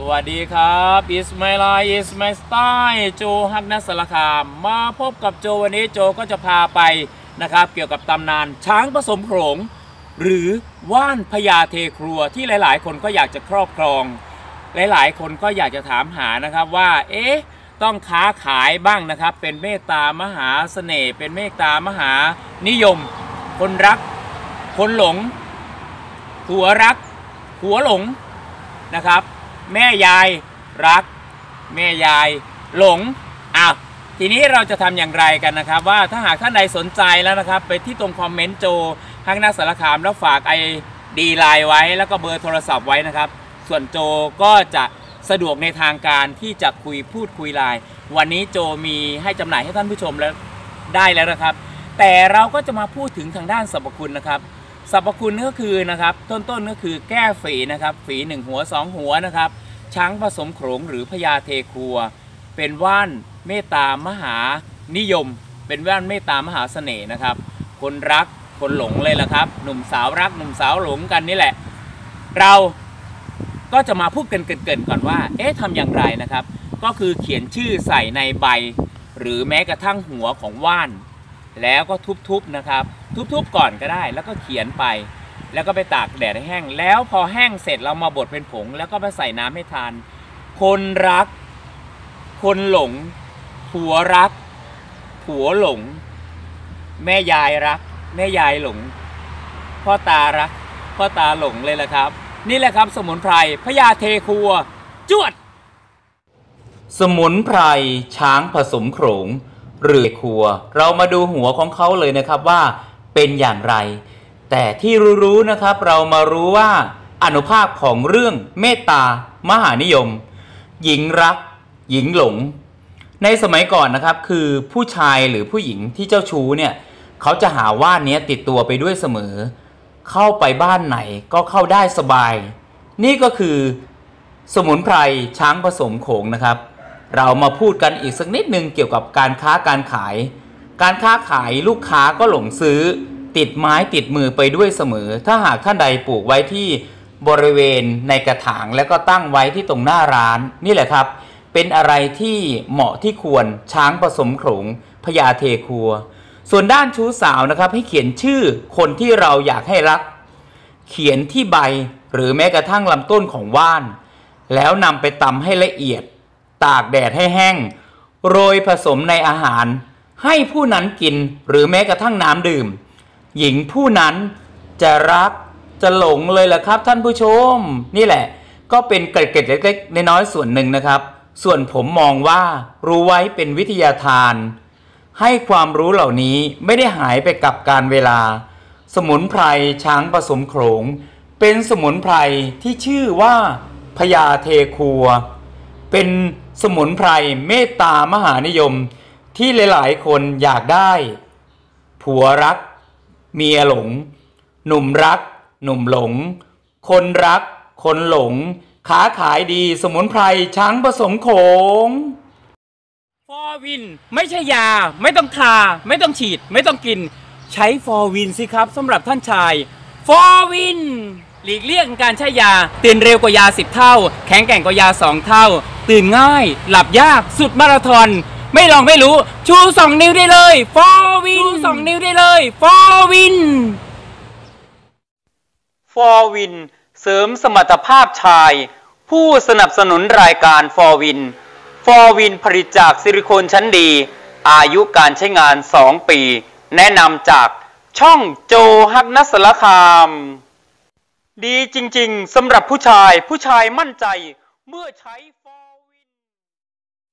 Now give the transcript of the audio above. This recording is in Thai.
สวัสดีครับ Is My Life Is My Style โจฮักนัสสารคาม มาพบกับโจวันนี้โจก็จะพาไปนะครับ เกี่ยวกับตำนานช้างผสมโขลงหรือว่านพญาเทครัวที่หลาย ๆ คนก็อยากจะครอบครอง หลาย ๆ คนก็อยากจะถามหานะครับว่าเอ๊ะต้องค้าขายบ้างนะครับ เป็นเมตตามหาเสน่ห์เป็นเมตตามหานิยม คนรัก คนหลงผัวรักผัวหลงนะครับ แม่ยายรัก แม่ยายหลงอ้าวทีนี้เราจะทำอย่างไรกันนะครับ ว่าถ้าหากท่านใดสนใจแล้วนะครับ ไปที่ตรงคอมเมนต์โจข้างหน้าสารคามแล้วฝากไอดีไลน์ไว้ แล้วก็เบอร์โทรศัพท์ไว้นะครับ ส่วนโจก็จะสะดวกในทางการที่จะคุยพูดคุยไลน์วันนี้โจมีให้จำหน่ายให้ท่านผู้ชมแล้วได้แล้วนะครับ แต่เราก็จะมาพูดถึงทางด้านสรรพคุณนะครับ สรรพคุณก็คือนะครับต้นๆก็คือแก้ฝีนะครับ ฝีหนึ่งหัวสองหัวนะครับช้างผสมโขลงหรือพญาเทครัว เป็นว่านเมตตามหานิยม เป็นว่านเมตตามหาเสน่ห์นะครับ คนรักคนหลงเลยล่ะครับ หนุ่มสาวรักหนุ่มสาวหลงกันนี่แหละ เราก็จะมาพูดกันเกินๆก่อนว่า เอ๊ะทำอย่างไรนะครับ ก็คือเขียนชื่อใส่ในใบ หรือแม้กระทั่งหัวของว่าน แล้วก็ทุบๆนะครับ ทุบๆก่อนก็ได้ แล้วก็เขียนไป แล้วก็ไปตากแดดให้แห้ง แล้วพอแห้งเสร็จเรามาบดเป็นผง แล้วก็ไปใส่น้ำให้ทาน คนรัก คนหลง ผัวรัก ผัวหลง แม่ยายรัก แม่ยายหลง พ่อตารัก พ่อตาหลงเลยแหละครับ นี่แหละครับสมุนไพรพญาเทครัว จวด สมุนไพรช้างผสมโขลงหรือครัว เรามาดูหัวของเขาเลยนะครับว่า เป็นอย่างไร แต่ที่รู้ๆนะครับเรามารู้ว่าอนุภาพของเรื่องเมตตามหานิยม หญิงรัก หญิงหลง ในสมัยก่อนนะครับคือผู้ชายหรือผู้หญิงที่เจ้าชู้เนี่ยเขาจะหาว่านเนี้ยติดตัวไปด้วยเสมอ เข้าไปบ้านไหนก็เข้าได้สบาย นี่ก็คือสมุนไพรช้างผสมโขงนะครับ เรามาพูดกันอีกสักนิดนึงเกี่ยวกับการค้าการขาย การค้าขายลูกค้าก็หลงซื้อ ติดไม้ติดมือไปด้วยเสมอ ถ้าหากท่านใดปลูกไว้ที่บริเวณในกระถางแล้วก็ตั้งไว้ที่ตรงหน้าร้านนี่แหละครับ เป็นอะไรที่เหมาะที่ควรช้างผสมขลงพญาเทครัว ส่วนด้านชู้สาวนะครับให้เขียนชื่อคนที่เราอยากให้รัก เขียนที่ใบหรือแม้กระทั่งลำต้นของว่าน แล้วนำไปตำให้ละเอียด ตากแดดให้แห้ง โรยผสมในอาหาร ให้ผู้นั้นกินหรือแม้กระทั่งน้ำดื่ม หญิงผู้นั้นจะรักจะหลงเลยแหละครับท่านผู้ชม นี่แหละ ก็เป็นเกร็ดเล็กๆน้อยๆส่วนหนึ่งนะครับ ส่วนผมมองว่ารู้ไว้เป็นวิทยาทาน ให้ความรู้เหล่านี้ไม่ได้หายไปกับการเวลา สมุนไพรช้างผสมโขลงเป็นสมุนไพรที่ชื่อว่าพญาเทคัว เป็นสมุนไพรเมตตามหานิยม ที่หลาย ๆ คนอยากได้ ผัวรัก เมียหลง หนุ่มรัก หนุ่มหลง คนรัก คนหลงค้าขายดีสมุนไพรช้างผสมโขงฟอร์วินไม่ใช่ยา ไม่ต้องทา ไม่ต้องฉีด ไม่ต้องกิน ใช้ฟอร์วินสิครับสำหรับท่านชายฟอร์วินหลีกเลี่ยงการใช้ยา ตื่นเร็วกว่ายา 10 เท่า แข็งแกร่งกว่ายา 2 เท่า ตื่นง่าย หลับยากสุดมาราธอน ไม่ลองไม่รู้ ชู2นิ้วได้เลยฟอร์วินชู2นิ้วได้เลยฟอร์วินฟอร์วินเสริมสมรรถภาพชาย ผู้สนับสนุนรายการฟอร์วินฟอร์วินผลิตจากซิลิโคนชั้นดี อายุการใช้งาน 2 ปี แนะนำจากช่องโจฮักนัสละคาม ดีจริง ๆสำหรับผู้ชายผู้ชายมั่นใจเมื่อใช้